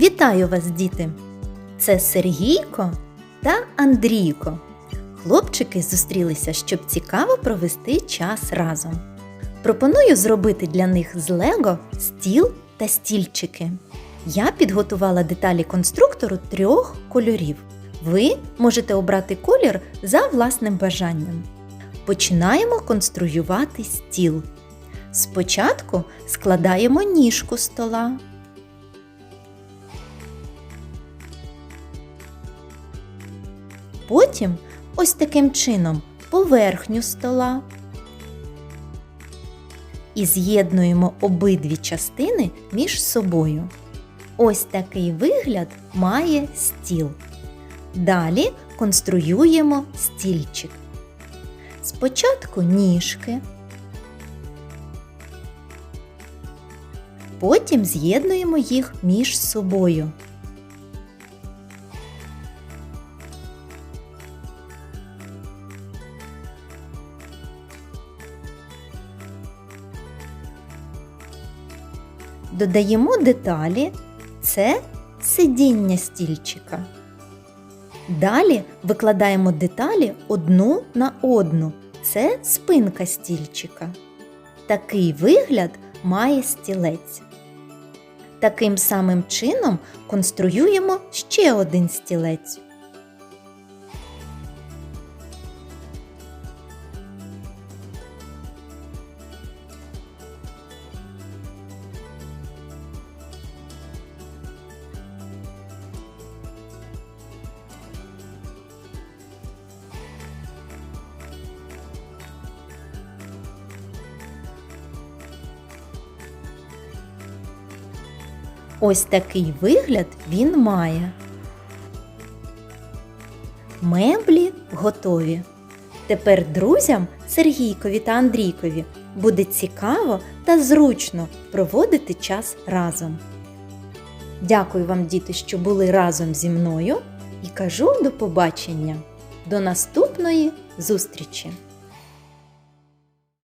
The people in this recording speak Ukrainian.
Вітаю вас, діти! Це Сергійко та Андрійко. Хлопчики зустрілися, щоб цікаво провести час разом. Пропоную зробити для них з Лего стіл та стільчики. Я підготувала деталі конструктору трьох кольорів. Ви можете обрати колір за власним бажанням. Починаємо конструювати стіл. Спочатку складаємо ніжку стола. Потім ось таким чином поверхню стола. І з'єднуємо обидві частини між собою. Ось такий вигляд має стіл. Далі конструюємо стільчик. Спочатку ніжки. Потім з'єднуємо їх між собою. Додаємо деталі. Це сидіння стільчика. Далі викладаємо деталі одну на одну. Це спинка стільчика. Такий вигляд має стілець. Таким самим чином конструюємо ще один стілець. Ось такий вигляд він має. Меблі готові. Тепер друзям Сергійкові та Андрійкові буде цікаво та зручно проводити час разом. Дякую вам, діти, що були разом зі мною і кажу до побачення. До наступної зустрічі!